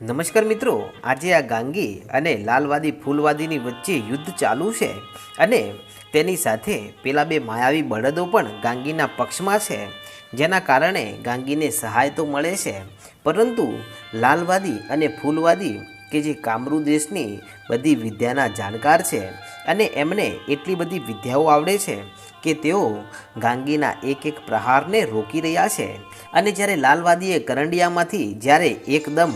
નમસ્કાર મિત્રો, આજે આ ગાંગી અને લાલવાદી ફૂલવાદીની વચ્ચે યુદ્ધ ચાલુ છે અને તેની સાથે પેલા બે માયાવી બળદો પણ ગાંગીના પક્ષમાં છે, જેના કારણે ગાંગીને સહાય તો મળે છે. પરંતુ લાલવાદી અને ફૂલવાદી કે જે કામરૂ દેશની બધી વિદ્યાના જાણકાર છે અને એમને એટલી બધી વિદ્યાઓ આવડે છે કે તેઓ ગાંગીના એક એક પ્રહારને રોકી રહ્યા છે. અને જ્યારે લાલવાદીએ કરંડિયામાંથી જ્યારે એકદમ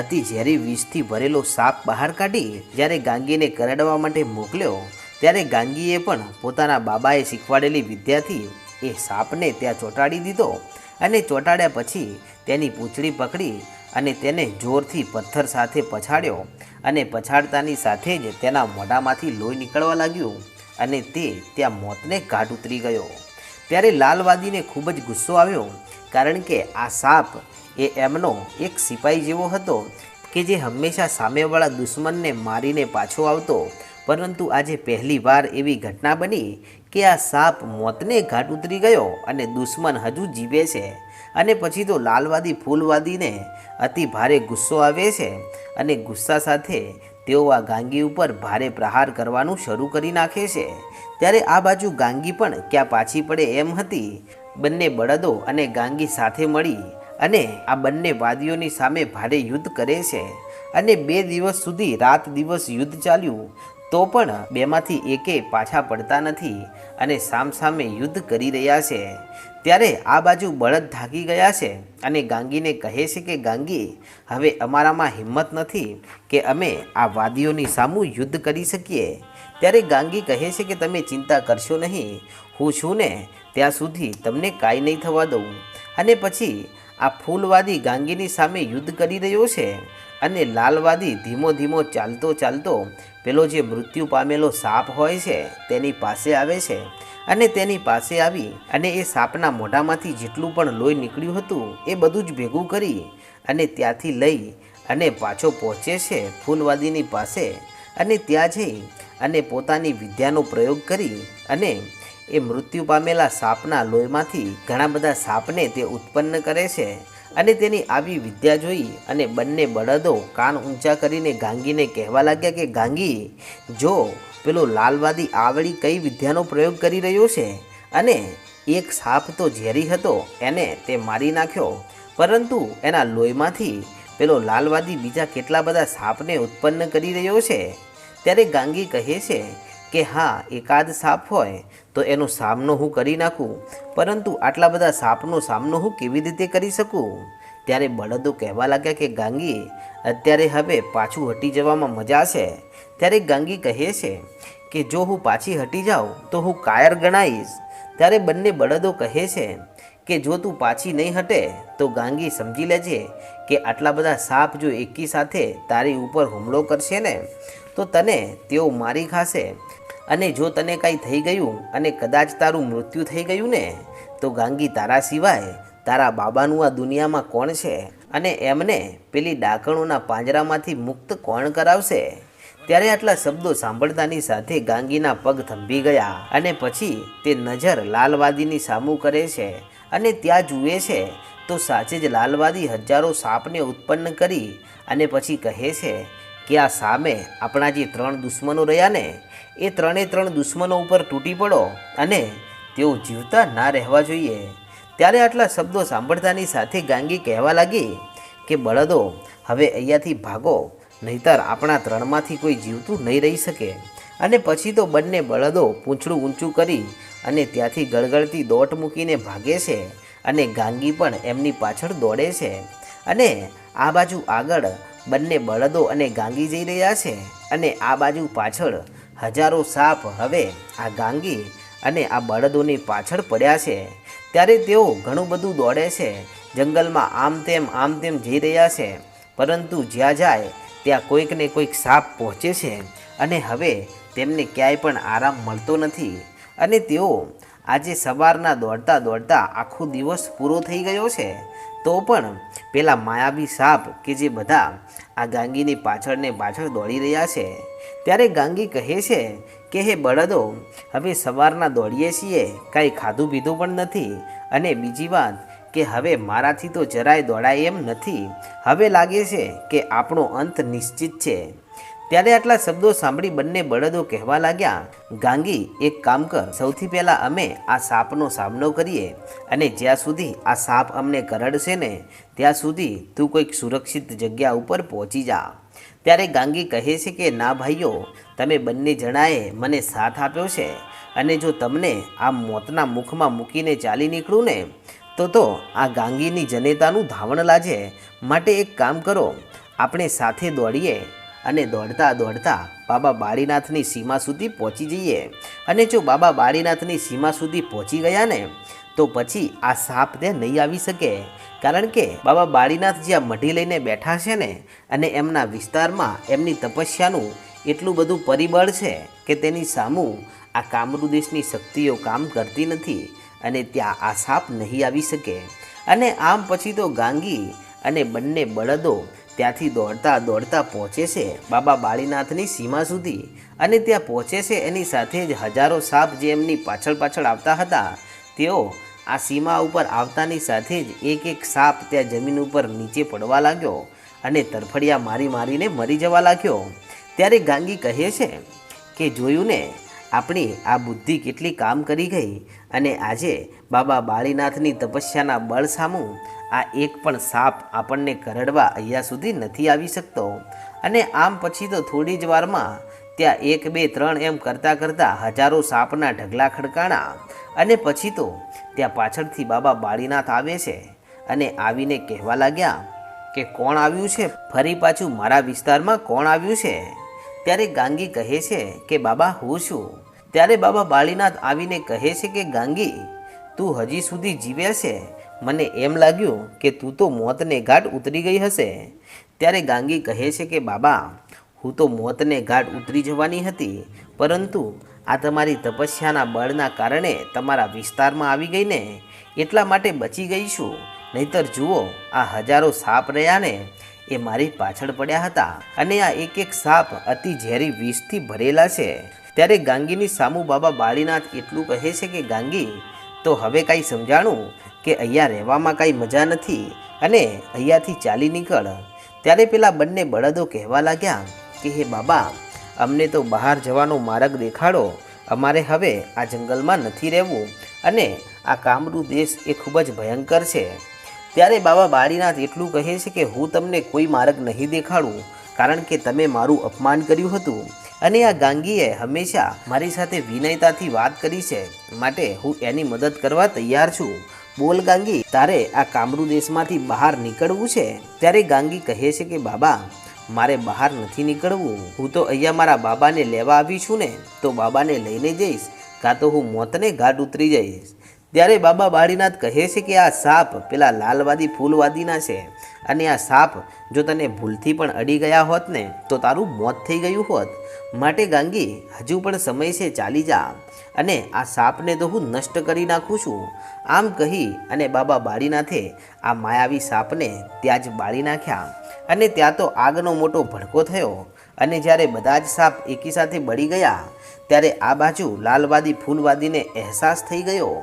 અતિ ઝેરી વિષથી ભરેલો સાપ બહાર કાઢી જ્યારે ગાંગીને કરડવા માટે મોકલ્યો, ત્યારે ગાંગીએ પણ પોતાના બાબાએ શીખવાડેલી વિદ્યાથી એ સાપને ત્યાં ચોંટાડી દીધો અને ચોંટાડ્યા પછી તેની પૂંછડી પકડી અને તેને જોરથી પથ્થર સાથે પછાડ્યો અને પછાડતાની સાથે જ તેના મોઢામાંથી લોહી નીકળવા લાગ્યું અને તે ત્યાં મોતને ઘાટ ઉતરી ગયો. ત્યારે લાલવાદીને ખૂબ જ ગુસ્સો આવ્યો, કારણ કે આ સાપ એ એમનો એક સિપાઈ જેવો હતો કે જે હંમેશા સામેવાળા દુશ્મનને મારીને પાછો આવતો. પરંતુ આજે પહેલીવાર એવી ઘટના બની કે આ સાપ મોતને ઘાટ ઉતરી ગયો અને દુશ્મન હજુ જીવે છે અને પછી તો લાલવાદી ફૂલવાદીને અતિ ભારે ગુસ્સો આવે છે અને ગુસ્સા સાથે તેઓ આ ગાંગી ઉપર ભારે પ્રહાર કરવાનું શરૂ કરી નાખે છે. ત્યારે આ બાજુ ગાંગી પણ ક્યાં પાછી પડે એમ હતી. બંને બળદો અને ગાંગી સાથે મળી અને આ બંને વાદીઓની સામે ભારે યુદ્ધ કરે છે અને બે દિવસ સુધી રાત દિવસ યુદ્ધ ચાલ્યું, તો પણ બેમાંથી એકે પાછા પડતા નથી અને સામસામે યુદ્ધ કરી રહ્યા છે. ત્યારે આ બાજુ બળદ થાકી ગયા છે અને ગાંગીને કહે છે કે, ગાંગી, હવે અમારામાં હિંમત નથી કે અમે આ વાદીઓની સામું યુદ્ધ કરી શકીએ. ત્યારે ગાંગી કહે છે કે, તમે ચિંતા કરશો નહીં. હું છું ને ત્યાં સુધી તમને કાંઈ નહીં થવા દઉં. અને પછી આ ફૂલવાદી ગાંગીની સામે યુદ્ધ કરી રહ્યો છે અને લાલવાદી ધીમો ધીમો ચાલતો ચાલતો પેલો જે મૃત્યુ પામેલો સાપ હોય છે, તેની પાસે આવે છે અને તેની પાસે આવી અને એ સાપના મોઢામાંથી જેટલું પણ લોહી નીકળ્યું હતું, એ બધું જ ભેગું કરી અને ત્યાંથી લઈ અને પાછો પહોંચે છે ફૂલવાદીની પાસે અને ત્યાં જઈ અને પોતાની વિદ્યાનો પ્રયોગ કરી અને એ મૃત્યુ પામેલા સાપના લોહીમાંથી ઘણા બધા સાપને તે ઉત્પન્ન કરે છે અને તેની આવી વિદ્યા જોઈ અને બંને બળદો કાન ઊંચા કરીને ગાંગીને કહેવા લાગ્યા કે, ગાંગી, જો પેલો લાલવાદી આવડી કઈ વિદ્યાનો પ્રયોગ કરી રહ્યો છે અને એક સાપ તો ઝેરી હતો, એને તે મારી નાખ્યો. પરંતુ એના લોહીમાંથી પેલો લાલવાદી બીજા કેટલા બધા સાપને ઉત્પન્ન કરી રહ્યો છે? ત્યારે ગાંગી કહે છે કે હા, એકાદ સાપ હોય તો એનો સામનો હું કરી નાખું. પરંતુ આટલા બધા સાપનો સામનો હું કેવી રીતે કરી શકું? ત્યારે બળદો કહેવા લાગ્યા કે, ગાંગી, અત્યારે હવે પાછું હટી જવામાં મજા છે. ત્યારે ગાંગી કહે છે કે, જો હું પાછી હટી જાઉં, તો હું કાયર ગણાઈશ. ત્યારે બંને બળદો કહે છે કે, જો તું પાછી નહીં હટે, તો ગાંગી સમજી લેજે કે આટલા બધા સાપ જો એકી સાથે તારી ઉપર હુમલો કરશે ને, તો તને તેઓ મારી ખાશે. અને જો તને કાંઈ થઈ ગયું અને કદાચ તારું મૃત્યુ થઈ ગયું ને, તો ગાંગી તારા સિવાય તારા બાબાનું આ દુનિયામાં કોણ છે? અને એમને પેલી ડાકણોના પાંજરામાંથી મુક્ત કોણ કરાવશે? ત્યારે આટલા શબ્દો સાંભળતાની સાથે ગાંગીના પગ થંભી ગયા અને પછી તે નજર લાલવાદીની સામું કરે છે અને ત્યાં જુએ છે, તો સાચે જ લાલવાદી હજારો સાપને ઉત્પન્ન કરી અને પછી કહે છે આ સામે આપણા જે ત્રણ દુશ્મનો રહ્યા ને, એ ત્રણે ત્રણ દુશ્મનો ઉપર તૂટી પડો અને તેઓ જીવતા ના રહેવા જોઈએ. ત્યારે આટલા શબ્દો સાંભળતાની સાથે ગાંગી કહેવા લાગી કે, બળદો, હવે અહીંયાથી ભાગો, નહીતર આપણા ત્રણમાંથી કોઈ જીવતું નહીં રહી શકે. અને પછી તો બંને બળદો પૂંછડું ઊંચું કરી અને ત્યાંથી ગળગળતી દોટ મૂકીને ભાગે છે અને ગાંગી પણ એમની પાછળ દોડે છે. અને આ બાજુ આગળ બંને બળદો અને ગાંગી જઈ રહ્યા છે અને આ બાજુ પાછળ હજારો સાપ હવે આ ગાંગી અને આ બળદોની પાછળ પડ્યા છે. ત્યારે તેઓ ઘણું બધું દોડે છે. જંગલમાં આમ તેમ આમ તેમ જઈ રહ્યા છે. પરંતુ જ્યાં જાય, ત્યાં કોઈક ને કોઈક સાપ પહોંચે છે અને હવે તેમને ક્યાંય પણ આરામ મળતો નથી. અને તેઓ આજે સવારના દોડતા દોડતા આખો દિવસ પૂરો થઈ ગયો છે. તો પણ પેલા માયાવી સાપ કે જે બધા આ ગાંગીની પાછળ ને પાછળ દોડી રહ્યા છે. ત્યારે ગાંગી કહે છે કે, હે બળદો, હવે સવારના દોડીએ છીએ, કાંઈ ખાધું પીધું પણ નથી. અને બીજી વાત કે, હવે મારાથી તો જરાય દોડાય એમ નથી. હવે લાગે છે કે આપણો અંત નિશ્ચિત છે. ત્યારે આટલા શબ્દો સાંભળી બંને બળદો કહેવા લાગ્યા, ગાંગી, એક કામ કર, સૌથી પહેલાં અમે આ સાપનો સામનો કરીએ અને જ્યાં સુધી આ સાપ અમને કરડશે ને, ત્યાં સુધી તું કોઈક સુરક્ષિત જગ્યા ઉપર પહોંચી જા. ત્યારે ગાંગી કહે છે કે, ના ભાઈઓ, તમે બંને જણાએ મને સાથ આપ્યો છે અને જો તમને આ મોતના મુખમાં મૂકીને ચાલી નીકળું ને, તો તો આ ગાંગીની જનેતાનું ધાવણ લાજે. માટે એક કામ કરો, આપણે સાથે દોડીએ અને દોડતા દોડતા બાબા બાળીનાથની સીમા સુધી પહોંચી જઈએ. અને જો બાબા બાળીનાથની સીમા સુધી પહોંચી ગયા ને, તો પછી આ સાપ તે નહીં આવી શકે. કારણ કે બાબા બાળીનાથ જ્યાં મઢી લઈને બેઠા છે ને, અને એમના વિસ્તારમાં એમની તપસ્યાનું એટલું બધું પરિબળ છે કે તેની સામું આ કામરૂ દેશની શક્તિઓ કામ કરતી નથી અને ત્યાં આ સાપ નહીં આવી શકે. અને આમ પછી તો ગાંગી અને બંને બળદો ત્યાંથી દોડતા દોડતા પહોંચે છે બાબા બાળીનાથની સીમા સુધી. અને ત્યાં પહોંચે છે એની સાથે જ હજારો સાપ જે એમની પાછળ પાછળ આવતા હતા, તેઓ આ સીમા ઉપર આવતાની સાથે જ એક એક સાપ ત્યાં જમીન ઉપર નીચે પડવા લાગ્યો અને તરફડિયા મારી મારીને મરી જવા લાગ્યો. ત્યારે ગાંગી કહે છે કે જોયું ને આપણી આ બુદ્ધિ કેટલી કામ કરી ગઈ અને આજે બાબા બાળીનાથની તપસ્યાના બળ સામું આ એક પણ સાપ આપણને કરડવા અહીંયા સુધી નથી આવી શકતો. અને આમ પછી તો થોડી જ વારમાં ત્યાં એક, બે, ત્રણ એમ કરતાં કરતાં હજારો સાપના ઢગલા ખડકાણા અને પછી તો ત્યાં પાછળથી બાબા બાળીનાથ આવે છે અને આવીને કહેવા લાગ્યા કે કોણ આવ્યું છે? ફરી પાછું મારા વિસ્તારમાં કોણ આવ્યું છે? ત્યારે ગાંગી કહે છે કે, બાબા, હું છું. ત્યારે બાબા બાળીનાથ આવીને કહે છે કે, ગાંગી તું હજી સુધી જીવે છે? મને એમ લાગ્યું કે તું તો મોતને ઘાટ ઉતરી ગઈ હશે. ત્યારે ગાંગી કહે છે કે, બાબા, હું તો મોતને ઘાટ ઉતરી જવાની હતી, પરંતુ આ તમારી તપસ્યાના બળના કારણે તમારા વિસ્તારમાં આવી ગઈ ને. એટલા માટે બચી ગઈ છું. નહીતર જુઓ, આ હજારો સાપ રહ્યા ને, એ મારી પાછળ પડ્યા હતા અને આ એક એક સાપ અતિ ઝેરી વિષથી ભરેલા છે. ત્યારે ગાંગીની સામુ બાબા બાળીનાથ એટલું કહે છે કે, ગાંગી તો હવે કાંઈ સમજાણું કે અહીંયા રહેવામાં કાંઈ મજા નથી અને અહીંયાથી ચાલી નીકળ. ત્યારે પેલા બંને બળદો કહેવા લાગ્યા કે, હે બાબા, અમને તો બહાર જવાનો માર્ગ દેખાડો. અમારે હવે આ જંગલમાં નથી રહેવું અને આ કામરૂ દેશ એ ખૂબ જ ભયંકર છે. ત્યારે બાબા બાળીનાથ એટલું કહે છે કે, હું તમને કોઈ માર્ગ નહીં દેખાડું. કારણ કે તમે મારું અપમાન કર્યું હતું. અને આ ગાંગીએ હંમેશા મારી સાથે વિનયતાથી વાત કરી છે. માટે હું એની મદદ કરવા તૈયાર છું. બોલ ગાંગી, તારે આ કામરૂ દેશમાંથી બહાર નીકળવું છે? ત્યારે ગાંગી કહે છે કે, બાબા, મારે બહાર નથી નીકળવું. હું તો અહીંયા મારા બાબાને લેવા આવી છું ને. તો બાબાને લઈને જઈશ. કાં તો હું મોતને ઘાટ ઉતરી જઈશ. ત્યારે બાબા બાળીનાથ કહે છે કે આ સાપ પેલા લાલવાદી ફૂલવાદીના છે. અને આ સાપ જો તને ભૂલથી પણ અડી ગયા હોત ને, તો તારું મોત થઈ ગયું હોત. માટે ગાંગી, હજુ પણ સમય છે, ચાલી જા. અને આ સાપને તો હું નષ્ટ કરી નાખું છું. આમ કહી અને બાબા બાળીનાથે આ માયાવી સાપને ત્યાં જ બાળી નાખ્યા. અને ત્યાં તો આગનો મોટો ભડકો થયો. અને જ્યારે બધા જ સાપ એકી સાથે બળી ગયા, ત્યારે આ બાજુ લાલવાદી ફૂલવાદીને અહેસાસ થઈ ગયો.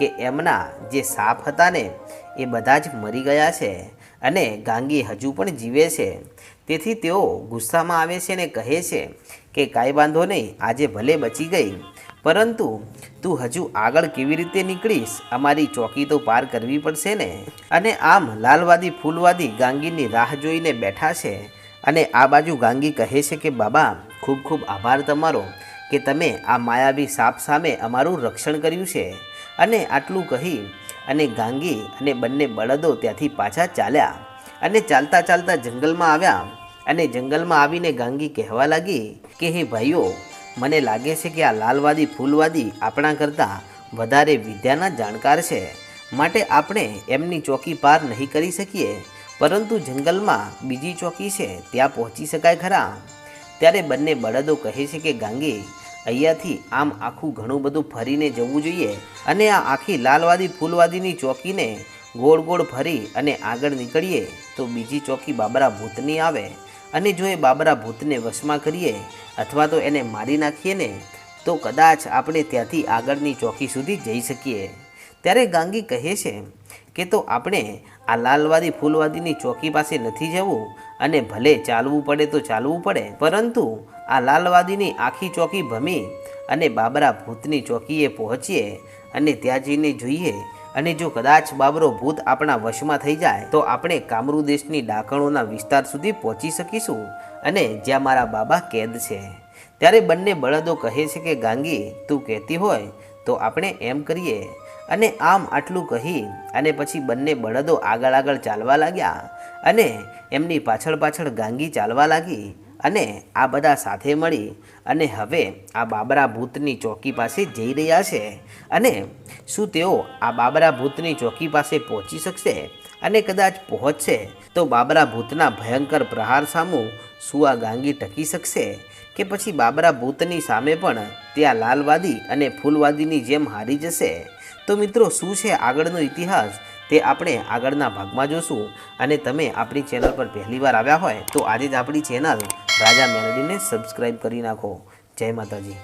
કે એમના જે સાપ હતા ને એ બધા જ મરી ગયા છે અને ગાંગી હજુ પણ જીવે છે. તેથી તેઓ ગુસ્સામાં આવે છે ને કહે છે કે, કાંઈ વાંધો નહીં, આજે ભલે બચી ગઈ, પરંતુ તું હજુ આગળ કેવી રીતે નીકળીશ? અમારી ચોકી તો પાર કરવી પડશે ને? અને આમ લાલવાદી, ફૂલવાદી ગાંગીની રાહ જોઈને બેઠા છે અને આ બાજુ ગાંગી કહે છે કે, બાબા, ખૂબ ખૂબ આભાર તમારો કે તમે આ માયાવી સાપ સામે અમારું રક્ષણ કર્યું છે. અને આટલું કહી અને ગાંગી અને બંને બળદો ત્યાંથી પાછા ચાલ્યા. અને ચાલતા ચાલતા જંગલમાં આવ્યા. અને જંગલમાં આવીને ગાંગી કહેવા લાગી કે, હે ભાઈઓ, મને લાગે છે કે આ લાલવાદી, ફૂલવાદી આપણા કરતાં વધારે વિદ્યાના જાણકાર છે. માટે આપણે એમની ચોકી પાર નહીં કરી શકીએ, પરંતુ જંગલમાં બીજી ચોકી છે, ત્યાં પહોંચી શકાય ખરા. ત્યારે બંને બળદો કહે છે કે, ગાંગી અહીંયાથી આમ આખું ઘણું બધું ફરીને જવું જોઈએ અને આ આખી લાલવાદી ફૂલવાદીની ચોકીને ગોળ ગોળ ફરી અને આગળ નીકળીએ તો બીજી ચોકી બાબરા ભૂતની આવે અને જો એ બાબરા ભૂતને વશમાં કરીએ અથવા તો એને મારી નાખીએ ને, તો કદાચ આપણે ત્યાંથી આગળની ચોકી સુધી જઈ શકીએ. ત્યારે ગાંગી કહે છે કે તો આપણે આ લાલવાદી ફૂલવાદીની ચોકી પાસે નથી જવું અને ભલે ચાલવું પડે તો ચાલવું પડે, પરંતુ આ લાલવાદીની આખી ચોકી ભમી અને બાબરા ભૂતની ચોકીએ પહોંચીએ અને ત્યાં જઈને જોઈએ અને જો કદાચ બાબરો ભૂત આપણા વશમાં થઈ જાય, તો આપણે કામરૂ દેશની ડાકણોના વિસ્તાર સુધી પહોંચી શકીશું અને જ્યાં મારા બાબા કેદ છે. ત્યારે બંને બળદો કહે છે કે, ગાંગી, તું કહેતી હોય તો આપણે એમ કરીએ અને આમ આટલું કહી અને પછી બંને બળદો આગળ આગળ ચાલવા લાગ્યા અને એમની પાછળ પાછળ ગાંગી ચાલવા લાગી અને આ બધા સાથે મળી અને હવે આ બાબરા ભૂતની ચોકી પાસે જઈ રહ્યા છે અને શું તેઓ આ બાબરા ભૂતની ચોકી પાસે પહોંચી શકશે અને કદાચ પહોંચશે તો બાબરા ભૂતના ભયંકર પ્રહાર સામું શું આ ગાંગી ટકી શકશે કે પછી બાબરા ભૂતની સામે પણ ત્યાં લાલવાદી અને ફૂલવાદીની જેમ હારી જશે? તો મિત્રો, શું છે આગળનો ઇતિહાસ? તે આપણે આગળના ભાગમાં જોશું. અને તમે આપણી ચેનલ પર પહેલીવાર આવ્યા હોય, તો આજે જ આપણી ચેનલ રાજા મેલડીને સબસ્ક્રાઈબ કરી નાખો. જય માતાજી.